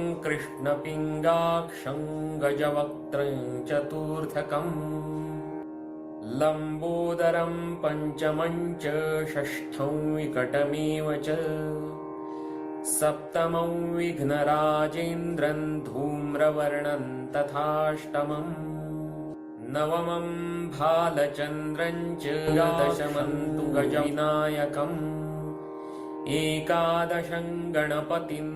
कृष्णपिङ्गाक्षं गजवक्त्रं चतुर्थकम्। लम्बोदरं पञ्चमं च षष्ठं विकटमेव च। सप्तमं विघ्नराजेन्द्रं धूम्रवर्णं तथाष्टमम्। नवमं भालचन्द्रं च दशमं तु गजविनायकम्। एकादशं गणपतिं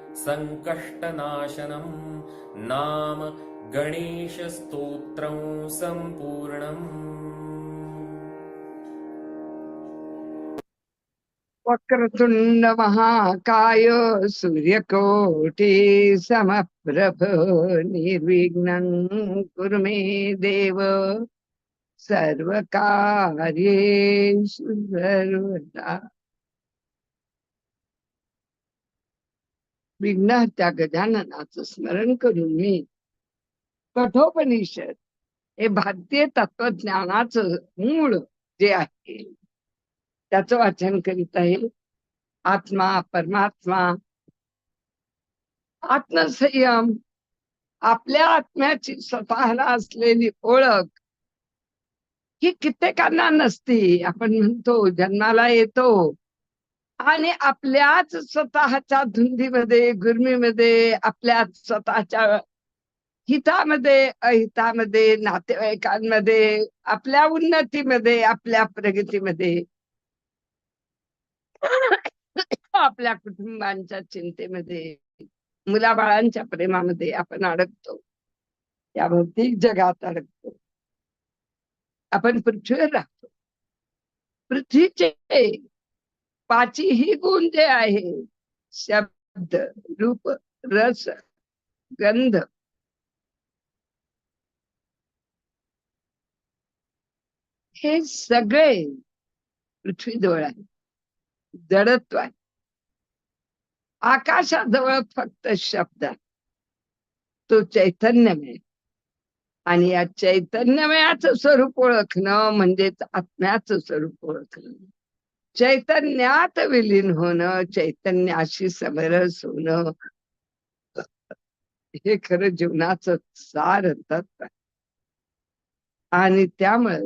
सङ्कष्टनाशनं नाम गणेशस्तोत्रं सम्पूर्णम्। वक्रतुंड महाकाय सूर्यकोटि समप्रभ निर्विघ्नं कुरु मे देव। सर्वकार्येषु सर्वदा विघ्नहत्या गजाननाचं स्मरण करून मी कठोपनिषद हे भारतीय तत्वज्ञानाचं मूळ जे आहे त्याचं वाचन करीत आहे. आत्मा परमात्मा आत्मसंयम आपल्या आत्म्याची स्वतःला असलेली ओळख ही कित्येकांना नसती. आपण म्हणतो जन्माला येतो आणि आपल्याच स्वतःच्या धुंदीमध्ये गुरमीमध्ये आपल्या स्वतःच्या हितामध्ये अहितामध्ये नातेवाईकांमध्ये आपल्या उन्नतीमध्ये आपल्या प्रगतीमध्ये आपल्या कुटुंबांच्या चिंतेमध्ये मुलाबाळांच्या प्रेमामध्ये आपण अडकतो. या भौतिक जगात अडकतो. आपण पृथ्वीवर राहतो. पृथ्वीचे पाचही गुण जे आहे. शब्द रूप रस गंध. हे सगळे पृथ्वीजवळ आहे. जडत्व आहे. आकाशाजवळ फक्त शब्द आहे. तो चैतन्यमय आणि या चैतन्यमयाचं स्वरूप ओळखणं म्हणजेच आत्म्याचं स्वरूप ओळखणं. चैतन्यात विलीन होणं चैतन्याशी समरस होणं हे खरं जीवनाचं सार तत्व आणि त्यामुळे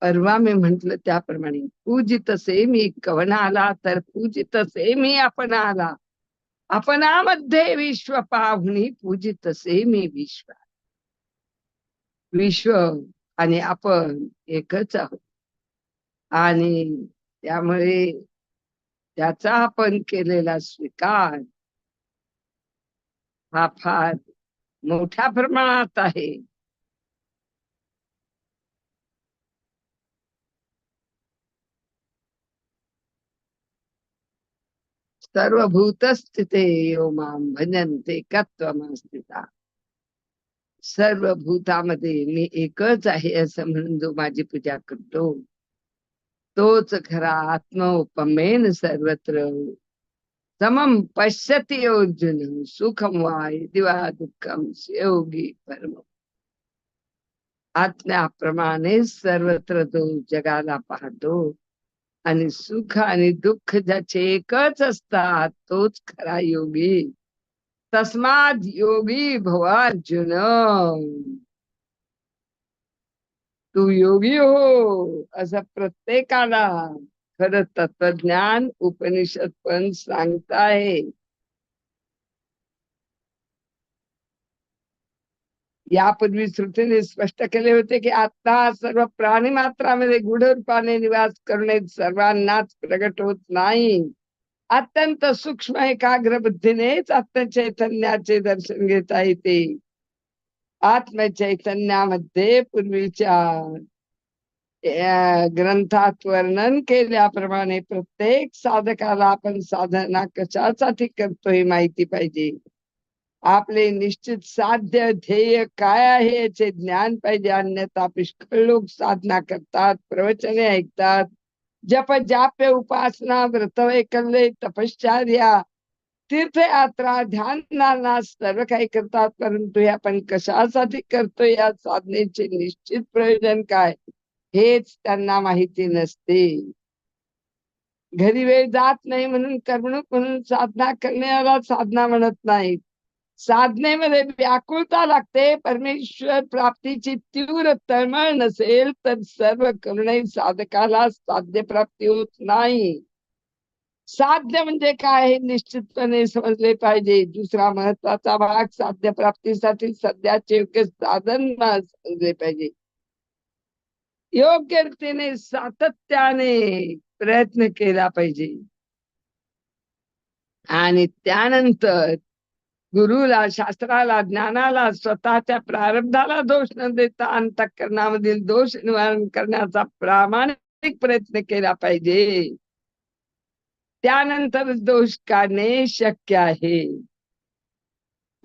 परवा मी म्हंटल त्याप्रमाणे पूजित से मी कवन आला तर पूजित से मी आपण आला. आपणामध्ये विश्व पाहुणी पूजित से मी विश्व. विश्व आणि आपण एकच आहोत. आणि त्यामुळे त्याचा आपण केलेला स्वीकार हा फार मोठ्या प्रमाणात आहे. सर्वभूतस्थिते यो माम भजन्ते कत्वमस्थिता। सर्व भूतामध्ये मी एकच आहे असं म्हणून जो माझी पूजा करतो. तोच खरा आत्मोपमेन सर्वत्र. समम पश्यती अर्जुन सुखम वा दिवा दुःखम योगी परम आत्म्याप्रमाणे सर्वत्र तो जगाला पाहतो. आणि सुख आणि दुःख ज्याचे एकच असतात तोच खरा योगी. तस्माद योगी भव अर्जुन तू योगी हो असं प्रत्येकाला खर तत्वज्ञान उपनिषद पण सांगताय. यापूर्वी श्रुतीने स्पष्ट केले होते की आता सर्व प्राणी मात्रामध्ये गुढ रूपाने निवास करणे सर्वांनाच प्रगट होत नाही. अत्यंत सूक्ष्म एकाग्र बुद्धीनेच आत्मचैतन्याचे दर्शन घेता येते. आत्मचैतन्यामध्ये पूर्वीच्या ग्रंथात वर्णन केल्याप्रमाणे प्रत्येक साधकाला आपण साधना कशासाठी करतो ही माहिती पाहिजे. आपले निश्चित साध्य ध्येय काय आहे याचे ज्ञान पाहिजे. अन्यथा पुष्कळ लोक साधना करतात प्रवचने ऐकतात. जप जाप्य उपासना व्रत वैकल्य तपश्चर्या. तीर्थयात्रा ध्यान नाना सर्व काही करतात परंतु हे आपण कशासाठी करतो या साधनेचे निश्चित प्रयोजन काय? हेच त्यांना माहिती नसते. घरी वेळ जात नाही म्हणून करमणूक म्हणून साधना करण्याला साधना म्हणत नाहीत. साधनेमध्ये व्याकुळता लागते. परमेश्वर प्राप्तीची तीव्र तळमळ नसेल तर सर्व करुणे साधकाला साध्य प्राप्ती होत नाही. साध्य म्हणजे काय हे निश्चितपणे समजले पाहिजे. दुसरा महत्त्वाचा भाग साध्य प्राप्तीसाठी सध्याचे योग्य साधन समजले पाहिजे. योग्य रीतीने सातत्याने प्रयत्न केला पाहिजे. आणि त्यानंतर गुरुला शास्त्राला ज्ञानाला स्वतःच्या प्रारब्धाला दोष न देता अंतकरणामधील दोष निवारण करण्याचा प्रामाणिक प्रयत्न केला पाहिजे. त्यानंतर दोष काढणे शक्य आहे.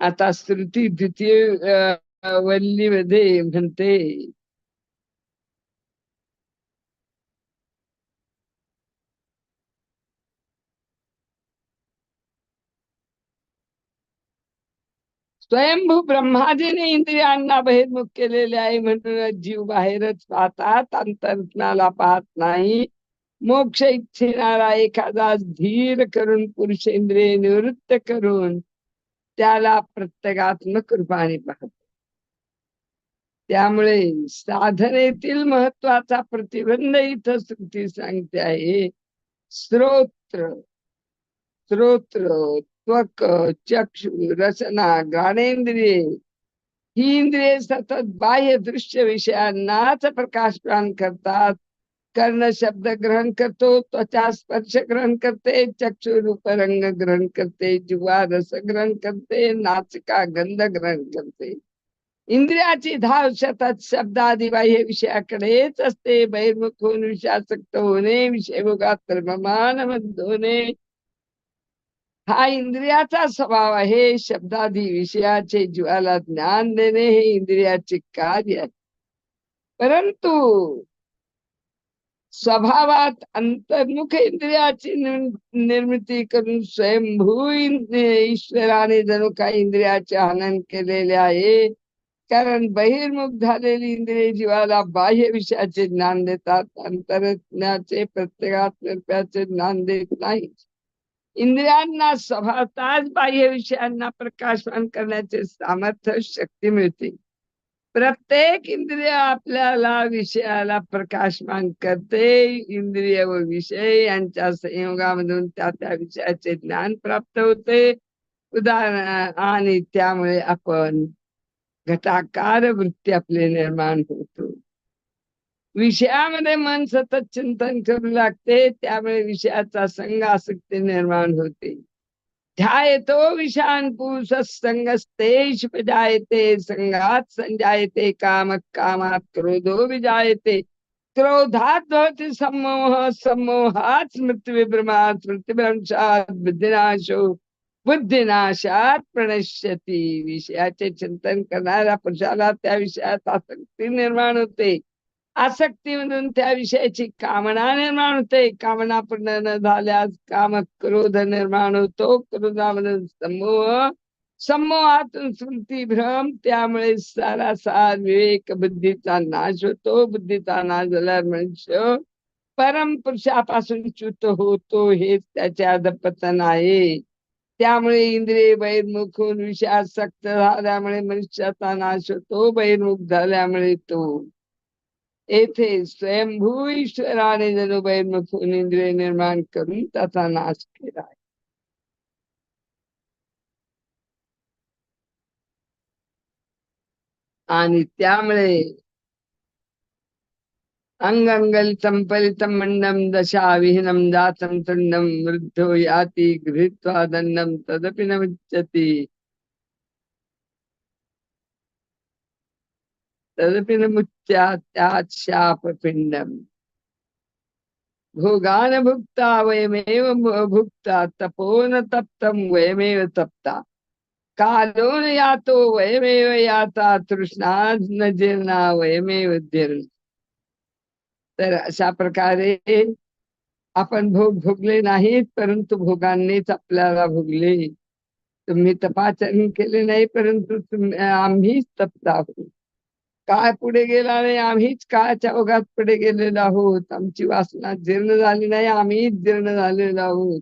आता श्रुती द्वितीय वल्लीमध्ये म्हणते स्वयंभू ब्रह्माजीने इंद्रियांना बहिर्मुख केलेले आहे म्हणून जीव बाहेरच पाहतात अंतरत्नाला पाहत नाही. मोक्ष इच्छिणारा एखादा धीर करून पुरुष इंद्रिय निवृत्त करून त्याला प्रत्येकात्मक रूपाने पाहत. त्यामुळे साधनेतील महत्त्वाचा प्रतिबंध इथं श्रुती सांगते आहे. स्त्रोत्र स्रोत्र त्वक चक्षु रचना घाणेंद्रिये ही इंद्रिये सतत बाह्य दृश्य विषयांनाच प्रकाश प्रदान करतात. कर्ण शब्द ग्रहण करतो त्वचा स्पर्श ग्रहण करते चक्षु रूप रंग ग्रहण करते जुवा रस ग्रहण करते नाचिका गंध ग्रहण करते. इंद्रियाची धाव सतत शब्दादी बाह्य विषयाकडेच असते. बहिर्मुख होऊन विषयासक्त होणे विषय भोगात प्रमाण होणे हा इंद्रियाचा स्वभाव आहे. शब्दादी विषयाचे जीवाला ज्ञान देणे हे इंद्रियाचे कार्य आहे. परंतु स्वभावात अंतर्मुख इंद्रियाची निर्मिती करून स्वयंभू ईश्वराने जणू काही इंद्रियाचे हनन केलेले आहे. कारण बहिर्मुख झालेली इंद्रिय जीवाला बाह्य विषयाचे ज्ञान देतात. अंतरज्ञाचे प्रत्येकात ज्ञान देत नाही इंद्रियांना स्वभावताच बाह्य विषयांना प्रकाशमान करण्याचे सामर्थ्य शक्ती मिळते. प्रत्येक इंद्रिय आपल्याला विषयाला प्रकाशमान करते. इंद्रिय व विषय यांच्या संयोगामधून त्या त्या विषयाचे ज्ञान प्राप्त होते. उदाहरण आणि त्यामुळे आपण घटाकार वृत्ती आपली निर्माण होतो. विषयामध्ये मन सतत चिंतन करू लागते त्यामुळे विषयाचा संघ आसक्ती निर्माण होते. ध्यायतो विषान पुरुष संगस्तेश जायते संघात संजायते काम कामात क्रोधो विजायते. क्रोधात भवती समोह समोहात मृत्युविभ्रमात स्मृतिभ्रंशात बुद्धिनाशो बुद्धिनाशात प्रणश्यती. विषयाचे चिंतन करणाऱ्या पुरुषाला त्या विषयात आसक्ती निर्माण होते. आसक्ती म्हणून त्या विषयाची कामना निर्माण होते. कामना पूर्ण न झाल्यास काम क्रोध निर्माण होतो. क्रोधामधून समूह समूहातून स्मृती भ्रम त्यामुळे सारासार विवेक बुद्धीचा नाश होतो. बुद्धीचा नाश झाल्यावर मनुष्य परम पुरुषापासून च्युत होतो. हेच त्याचे अधपतन आहे. त्यामुळे इंद्रिय बहिर्मुख होऊन विषयासक्त झाल्यामुळे मनुष्याचा नाश होतो. बहिर्मुख झाल्यामुळे तो येथे स्वयंभू ईश्वराने जणू इंद्रिय निर्माण करून त्याचा नाश केला आहे. आणि त्यामुळे अंगंगल संपलित मंडम दशा विहीनं जातं तुंडं वृद्धो याति गृहीत्वा दंडम तदपि न मुच्यति तदपि न भोगान भुक्ता वयमेव भुक्ता तपो न तप्तं। वयमेव तप्ता कालो न यातो वयमेव याता तृष्णा न जीर्णा वयमेव जीर्ण। तर अशा प्रकारे आपण भोग भोगले नाहीत परंतु भोगांनीच आपल्याला भोगले. तुम्ही तपाचन केले नाही परंतु आम्हीच तप्त आहोत. काय पुढे गेला नाही? आम्हीच काळाच्या ओघात पुढे गेलेलो आहोत. आमची वासना जीर्ण झाली नाही आम्हीच जीर्ण झालेलो आहोत.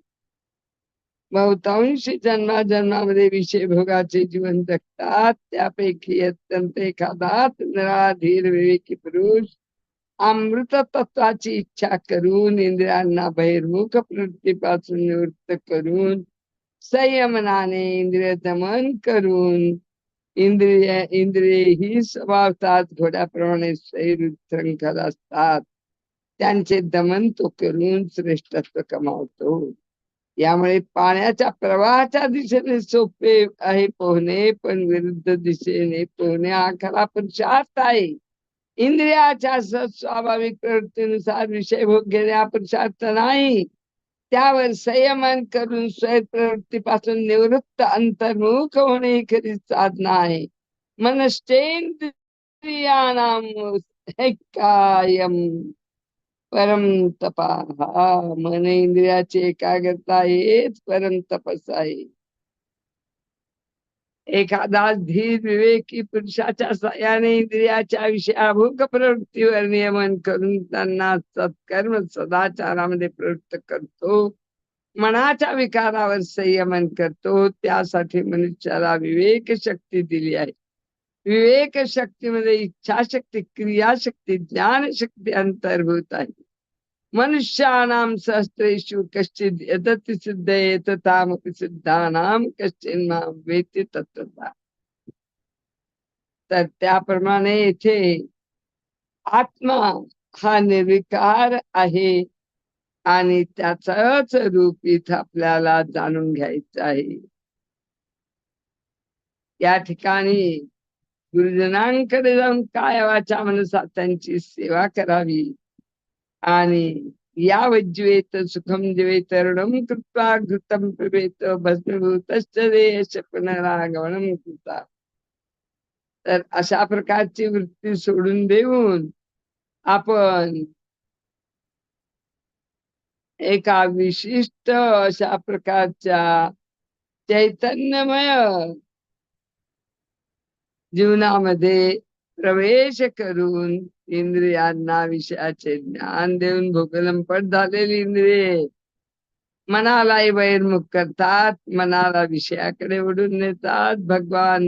बहुतांशी जन्मा जन्मामध्ये विषय भोगाचे जीवन जगतात. त्यापैकी अत्यंत एखादाच निराधीर विवेकी पुरुष अमृत तत्वाची इच्छा करून इंद्रियांना बहिर्मुख प्रवृत्तीपासून निवृत्त करून संयमनाने इंद्रिय दमन करून इंद्रिय इंद्रिय ही स्वभावतात घोड्याप्रमाणे शरीर श्रंखल असतात त्यांचे दमन तो करून श्रेष्ठत्व कमावतो. यामुळे पाण्याच्या प्रवाहाच्या दिशेने सोपे आहे पोहणे पण विरुद्ध दिशेने पोहणे हा खरा पुरुषार्थ आहे. इंद्रियाच्या स्वाभाविक प्रवृत्तीनुसार विषय भोग घेणे हा पुरुषार्थ नाही. त्यावर संयमन करून स्वयंप्रवृत्तीपासून निवृत्त अंतर्मुख होणे ही खरी साधना आहे मनश्चेंद्रियानाम कायम परम तपा मन इंद्रियाची एकाग्रता हेच परम तपस आहे. एखादा धीर विवेकी पुरुषाच्या सहाय्याने इंद्रियाच्या विषयाभूक प्रवृत्तीवर नियमन करून त्यांना सत्कर्म सदाचारामध्ये प्रवृत्त करतो. मनाच्या विकारावर संयमन करतो. त्यासाठी मनुष्याला विवेक शक्ती दिली आहे. विवेक शक्तीमध्ये इच्छाशक्ती क्रियाशक्ती ज्ञानशक्ती अंतर्भूत आहे. मनुष्याणाम शास्त्रेषु कश्चित यदति सिद्धये तथामपि सिद्धानाम कश्चिन माम तत्वता तर त्याप्रमाणे येथे आत्मा हा निर्विकार आहे आणि त्याचंच रूप इथं आपल्याला जाणून घ्यायचं आहे. या ठिकाणी गुरुजनांकडे जाऊन काय वाचा मनसा त्यांची सेवा करावी. आणि या वज्वेत सुखम दिवेत ऋणम कृत्वा घृतम पिबेत भस्मीभूतश्च देश पुनरागमनम कृता तर अशा प्रकारची वृत्ती सोडून देऊन आपण एका विशिष्ट अशा प्रकारच्या चैतन्यमय जीवनामध्ये प्रवेश करून इंद्रियांना विषयाचे ज्ञान देऊन भूगलंपट झालेली इंद्रिये. मनालाही बहिर्मुख करतात मनाला विषयाकडे ओढून नेतात. भगवान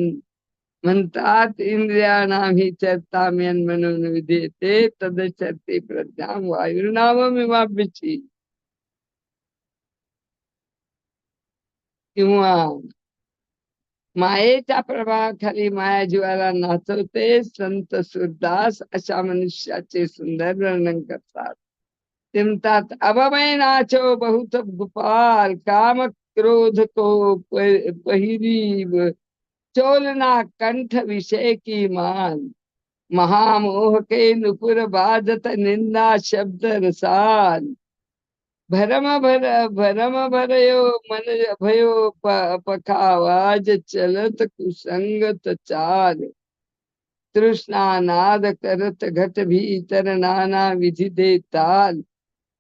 म्हणतात इंद्रियाणाम ही चर्ताम्यन म्हणून विधेते तदचरती प्रज्ञा वायुर्नावमिवाभ्यची किंवा मायेच्या प्रभावाखाली माया जीवाला नाचवते संत सुरदास अशा मनुष्याचे सुंदर वर्णन करतात. ते म्हणतात अभमय नाचो बहुत गोपाल काम क्रोध को प- पहिरीव चोलना कंठ विषय की मान. महामोह के नुपुर बाधत निंदा शब्द रसाल भरम भर भरम भरयो मन भयो प- पखावाज चलत कुसंगत चाल। तृष्णानाद करत घट भीतर नाना विधि दे ताल।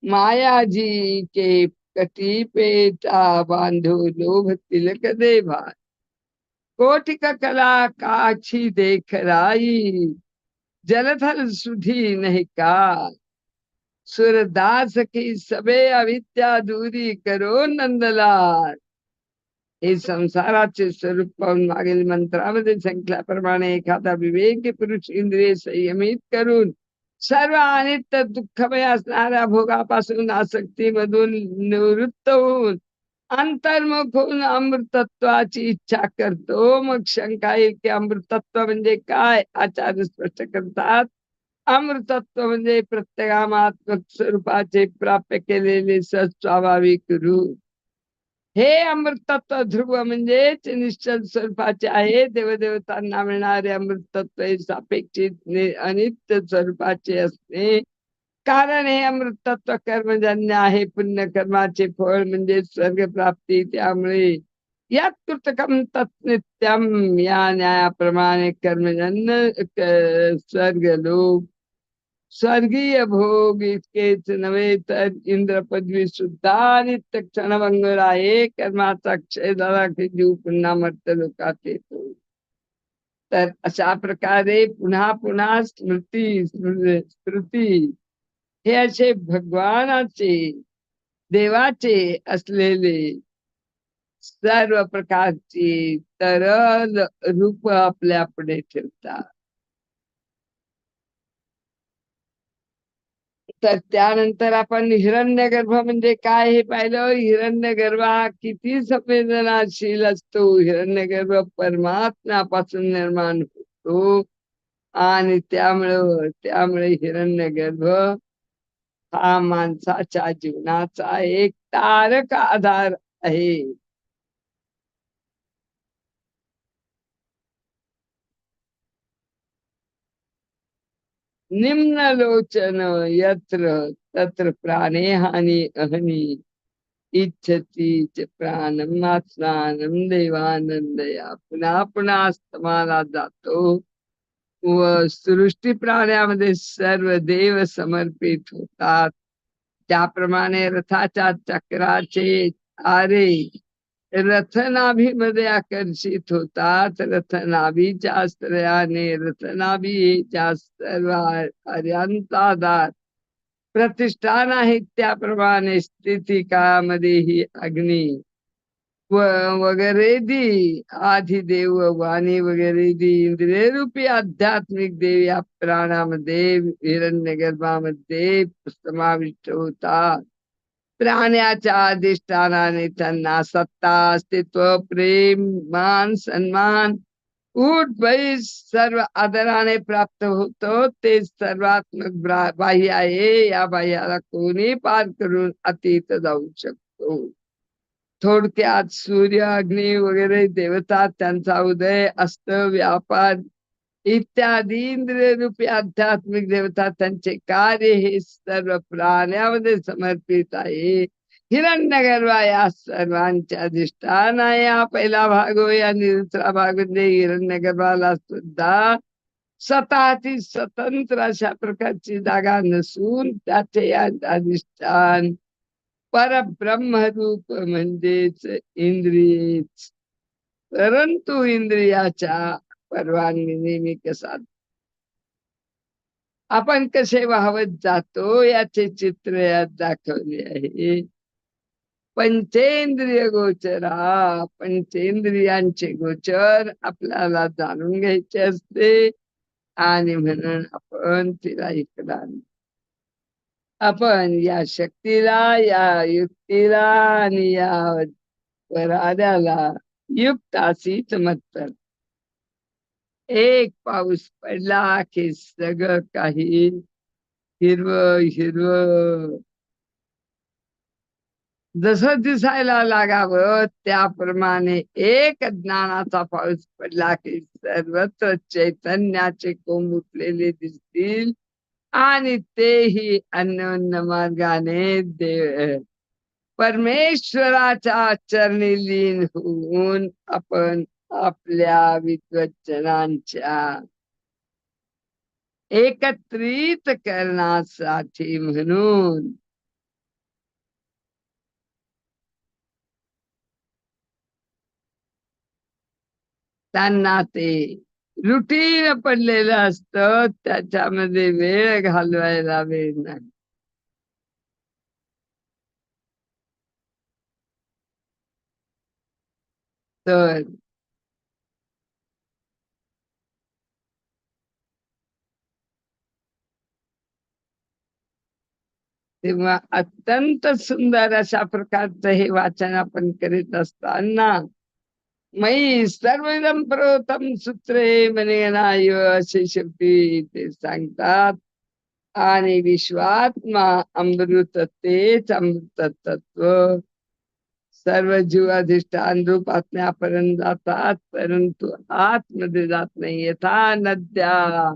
माया जी के कटी पेटा बांधो लोभ तिलक दे भार कोटिक कला काछी देख राई जलधर सुधी नहीं काल। सुरदास की सबे अविद्या दूरी करो नंदलाल. हे संसाराचे स्वरूप पाहून मागील मंत्रामध्ये संख्याप्रमाणे एखादा विवेक पुरुष इंद्रिय संयमित करून सर्व अनित्य दुःखमय असणाऱ्या भोगापासून आसक्तीमधून निवृत्त होऊन अंतर्मुख होऊन अमृतत्वाची इच्छा करतो. मग शंका येईल की अमृतत्व म्हणजे काय? आचार्य स्पष्ट करतात. अमृतत्व म्हणजे प्रत्येकामात्मक स्वरूपाचे प्राप्त केलेले स्वाभाविक रूप. हे अमृतत्व ध्रुव म्हणजेच निश्चल स्वरूपाचे आहे. देवदेवतांना मिळणारे अमृतत्व हे सापेक्षित अनित्य स्वरूपाचे असते. कारण हे अमृतत्व कर्मजन्य आहे. पुण्यकर्माचे फळ म्हणजे स्वर्ग प्राप्ती त्यामुळे यात कृतकम तत्नित्यम या न्यायाप्रमाणे कर्मजन्य स्वर्ग लोक स्वर्गीय भोग इतकेच नव्हे तर इंद्र पदवी सुद्धा नित्य क्षणभंगर आहे. कर्माचा क्षय झाला की जीव पुन्हा मर्त लोकात येतो. तर अशा प्रकारे पुन्हा पुन्हा स्मृती स्मृती हे असे भगवानाचे देवाचे असलेले सर्व प्रकारची तरल रूप आपल्या पुढे ठेवतात. तर त्यानंतर आपण हिरण्यगर्भ म्हणजे काय हे पाहिलं? हिरण्यगर्भ हा किती संवेदनाशील असतो. हिरण्यगर्भ परमात्म्यापासून निर्माण होतो. आणि त्यामुळं त्यामुळे हिरण्यगर्भ हा माणसाच्या जीवनाचा एक तारक आधार आहे. निम्नलोचन यत्र तत्र प्राणे हानी अहनी इच्छती च प्राणम आत्मानम देवानंदया पुन्हा पुन्हा आस्तमाला जातो व सृष्टी प्राण्यामध्ये सर्व देव समर्पित होतात। त्याप्रमाणे रथाच्या चक्राचे आरे रथनाभीमध्ये आकर्षित होतात रथनाभीच्या आश्रयाने रथनाभीच्या शास्त्र आधार प्रतिष्ठान आहे त्याप्रमाणे स्थिती काळामध्ये ही अग्नी। व वगैरे दी आधी देव वाणी वगैरे दी इंद्रिय रूपी आध्यात्मिक देव या प्राणामध्ये हिरण्य गर्भामध्ये समाविष्ट होतात प्राण्याच्या अधिष्ठानाने त्यांना सत्ता अस्तित्व प्रेम मान सन्मान उठ बैस सर्व आदराने प्राप्त होतो. ते सर्वात्मक ब्रा- बाह्य आहे. या बाह्याला कोणी पार करून अतीत जाऊ शकतो. थोडक्यात सूर्य अग्नी वगैरे देवता त्यांचा उदय अस्त व्यापार इत्यादी इंद्रिय रूपी आध्यात्मिक देवता त्यांचे कार्य हे सर्व प्राण्यामध्ये समर्पित आहे. हिरण्यगर्भा या सर्वांच्या अधिष्ठान आहे हा पहिला भाग होय. आणि दुसरा भाग म्हणजे हिरण्यगर्भाला सुद्धा स्वतःची स्वतंत्र अशा प्रकारची जागा नसून त्याचे या अधिष्ठान परब्रह्मरूप म्हणजेच इंद्रिय परंतु इंद्रियाच्या परवानगी नेहमी कसा आपण कसे वाहवत जातो याचे चित्र यात दाखवले आहे. पंचेंद्रिय गोचरा पंचेंद्रियांचे गोचर आपल्याला जाणून घ्यायचे असते. आणि म्हणून आपण तिला ऐकला आपण या शक्तीला या युक्तीला आणि या वराद्याला युक्त अशी चमत्कार एक पाऊस पडला की सगळं काही हिरव हिरव. जसं दिसायला लागावं त्याप्रमाणे एक ज्ञानाचा पाऊस पडला की सर्वत्र चैतन्याचे कोंब उठलेले दिसतील आणि तेही अन्योन्य मार्गाने देव. परमेश्वराच्या चरणी लीन होऊन आपण आपल्या विद्वचनांच्या एकत्रित करण्यासाठी म्हणून. त्यांना ते रुटीन पडलेलं असतं त्याच्यामध्ये वेळ घालवायला वेळ नाही. तर तेव्हा अत्यंत सुंदर अशा प्रकारचं हे वाचन आपण करीत असताना मई सर्वदम प्रथम सूत्रे म्हणे नाय असे शेवटी ते सांगतात. आणि विश्वात्मा अमृत तेच अमृत तत्व सर्व जीव अधिष्ठान रूप आत्म्यापर्यंत जातात परंतु आतमध्ये जात नाही. यथा नद्या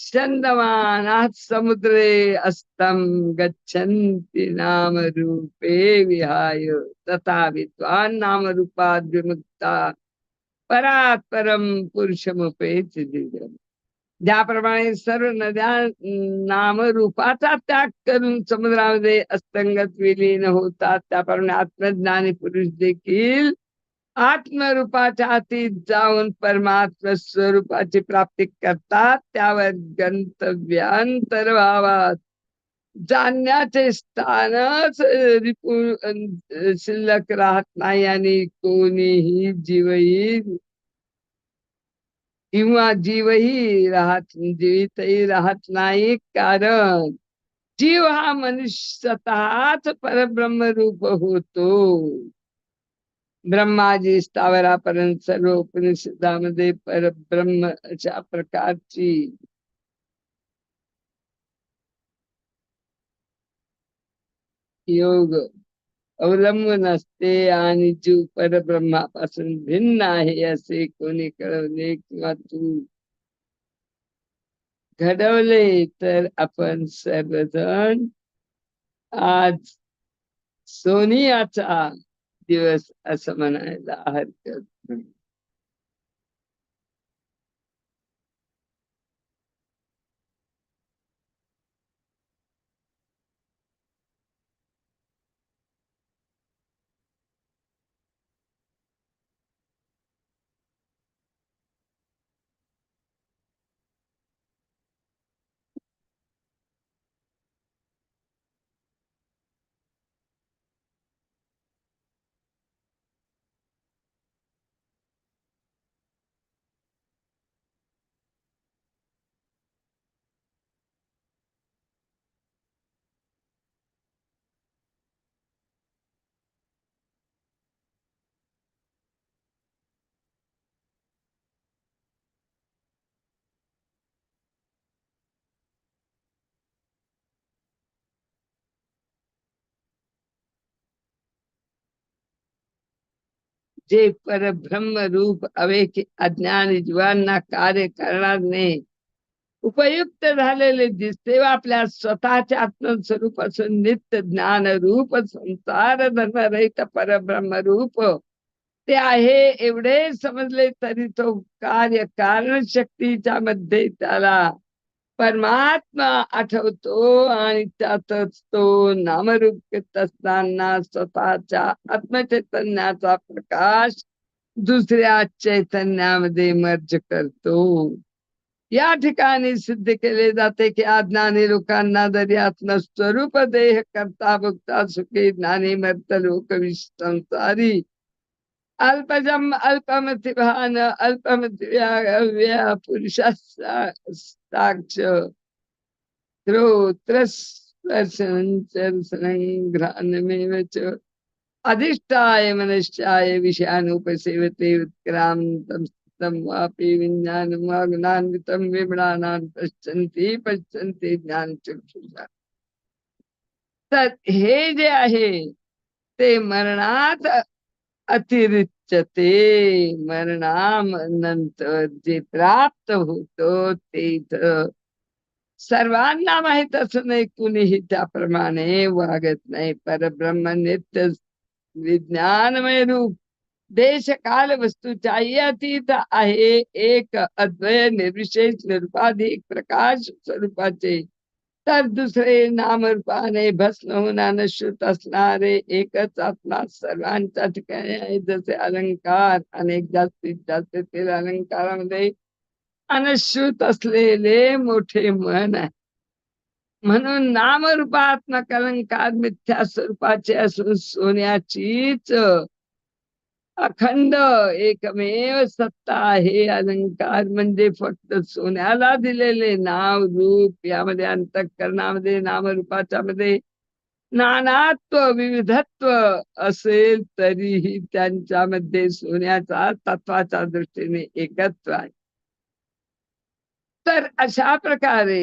चंदमानात समुद्रे अस्तं गच्छन्ति नामरूपे विहाय। तथा विद्वान् नामरूपाद् विमुक्ता परात परम पुरुषमुपेच ज्याप्रमाणे सर्व नद्या नाम रूपाचा त्याग करून समुद्रामध्ये अस्तंगत विलीन होतात त्याप्रमाणे आत्मज्ञानी पुरुष देखील आत्मरूपाच्या अतीत जाऊन परमात्म स्वरूपाची प्राप्ती करतात. त्यावर गंतव्यांतर व्हावात जाणण्याचे स्थानच रिपू शिल्लक राहत नाही आणि कोणीही जीवही किंवा जीवही राहत जीवितही राहत नाही. कारण जीव हा मनुष्य स्वतःच परब्रह्म रूप होतो. ब्रह्माजी स्थावरापर्यंत सर्व उपनिषदामध्ये परब्रह्म अशा प्रकारची. योग अवलंबून असते आणि जीव परब्रह्मापासून भिन्न आहे असे कोणी कळवले किंवा तू घडवले तर आपण सर्वजण आज सोनियाचा दिवस असं म्हणायला हरकत नाही जे परब्रह्म रूप अवेक अज्ञान जीवांना कार्य करणार नाही उपयुक्त झालेले दिसते व आपल्या स्वतःच्या आत्मस्वरूपासून नित्य ज्ञान रूप संसार धर्मरहित परब्रह्म रूप ते आहे एवढे समजले तरी तो कार्य कारण शक्तीच्या मध्ये त्याला परमात्मा आठवतो आणि त्यातच तो नामरूप असताना स्वतःच्या आत्मचैतन्याचा प्रकाश दुसऱ्या चैतन्यामध्ये मर्ज करतो. या ठिकाणी सिद्ध केले जाते की अज्ञानी लोकांना जरी आत्मस्वरूप देह करता भुक्ता सुखी ज्ञानी मर्त लोक संसारी अल्पजम अल्पमतिभान अल्पमतिव्या पुरुषस्ताक्ष श्रोत्रस्पर्शनघ्राणमेव च अधिष्ठाय मनश्चाय विषयानुपसेवते उत्क्रांतं वापि विज्ञानमग्नान्वितं विमृणानान् पश्यन्ति पश्यन्ति ज्ञानचक्षुषा। तर हे जे आहे ते मरणात अतिरिच्यते मरणाम नंतर जे प्राप्त होतो ते सर्वांना माहीत असं नाही कुणीही त्याप्रमाणे वागत नाही. परब्रह्म नित्य विज्ञानमय रूप. देश काल वस्तूच्याही अतीत आहे. एक अद्वय निर्विशेष निरुपाधिक प्रकाश स्वरूपाचे. तर दुसरे नामरूपाने भस्म होणार नश्रुत असणारे एकच आत्मा सर्वांच्या ठिकाणी आहे जसे अलंकार अनेक जास्तीत जास्त ते अलंकारामध्ये अनश्रुत असलेले मोठे मन आहे. म्हणून नामरूपात्मक अलंकार मिथ्या स्वरूपाचे असून सोन्याचीच अखंड एकमेव सत्ता आहे. अलंकार म्हणजे फक्त सोन्याला दिलेले नाव रूप. यामध्ये अंतःकरणामध्ये नामरूपाच्या मध्ये नानात्व विविधत्व असेल तरीही त्यांच्यामध्ये सोन्याचा तत्वाच्या दृष्टीने एकत्व आहे. तर अशा प्रकारे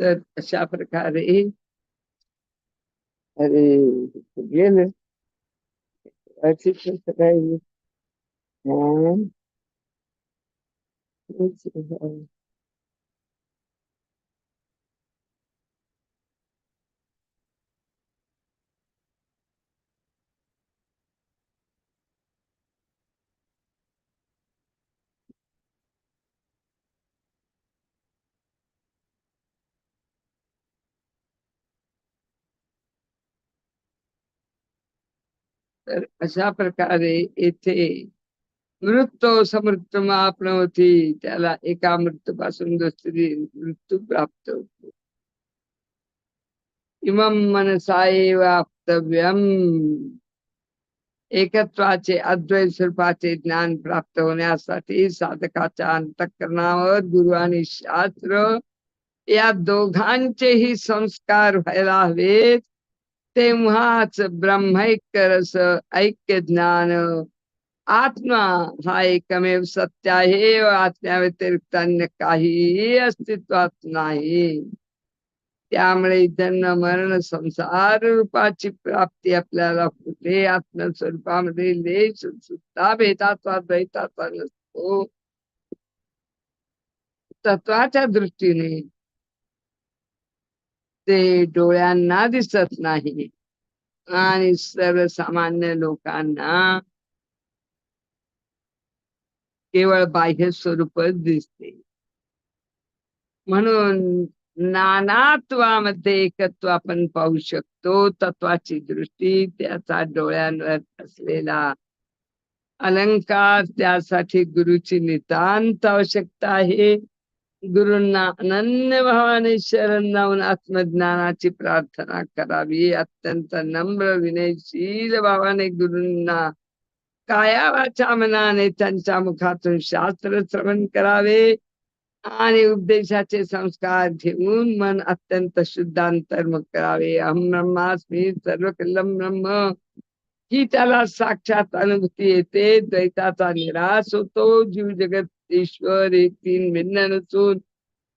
तर अशा प्रकारे अरे गेलं अशी तर अशा प्रकारे येथे मृत्यू समृत्य आपणवती त्याला एका मृत्यूपासून दुसरी मृत्यू प्राप्त होतो. इमम मनसाय वाप्तव्यम एकत्वाचे अद्वैत स्वरूपाचे ज्ञान प्राप्त होण्यासाठी साधकाच्या अंतकरणावर गुरु आणि शास्त्र या दोघांचेही संस्कार व्हायला हवेत. तेव्हाच ब्रह्मैकरस ऐक्य ज्ञान आत्मा हा एकमेव सत्य आहे आत्म्या व्यतिरिक्त अन्य काहीही अस्तित्वात नाही। त्यामुळे जन्म मरण संसार रूपाची प्राप्ती आपल्याला होते। आत्मस्वरूपामध्ये लेश सुद्धा भेदाचा द्वैताचा नसतो। तत्वाच्या दृष्टीने ते डोळ्यांना दिसत नाही. आणि सर्वसामान्य लोकांना केवळ बाह्य स्वरूपच दिसते. म्हणून नानात्वामध्ये एकत्व आपण पाहू शकतो. तत्वाची दृष्टी त्याचा डोळ्यांवर असलेला अलंकार त्यासाठी गुरुची नितांत आवश्यकता आहे. गुरूंना अनन्य भावाने शरण जाऊन आत्मज्ञानाची प्रार्थना करावी. अत्यंत नम्र विनयशील भावाने गुरूंना काया वाचा मनाने त्यांच्या मुखातून शास्त्र श्रवण करावे आणि उपदेशाचे संस्कार घेऊन मन अत्यंत शुद्धांतर्मुख करावे. अहम ब्रह्मास्मी सर्व कलम ब्रह्म. ही त्याला साक्षात अनुभूती येते. द्वैताचा निराश होतो. जीव जगत ईश्वर एक तीन भिन्न नसून.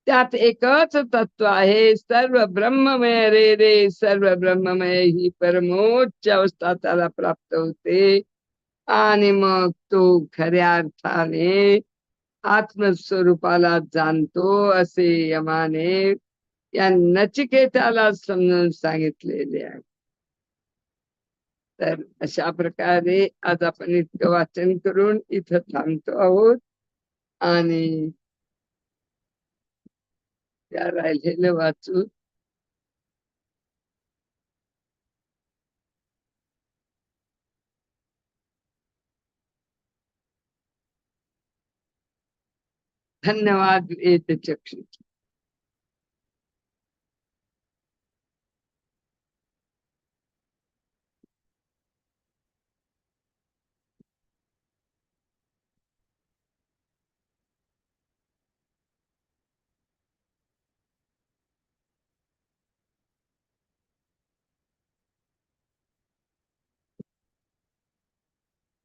त्यात एकच तत्व आहे सर्व ब्रह्ममय रे रे सर्व ब्रह्ममय ही परमोच्च अवस्था त्याला प्राप्त होते. आणि मग तो खऱ्या अर्थाने आत्मस्वरूपाला जाणतो असे यमाने या नचिकेताला समजून सांगितलेले आहे. तर अशा प्रकारे आज आपण इतकं वाचन करून इथं थांबतो आहोत. आणि त्या राहिलेलं वाचून धन्यवाद वेद चक्षु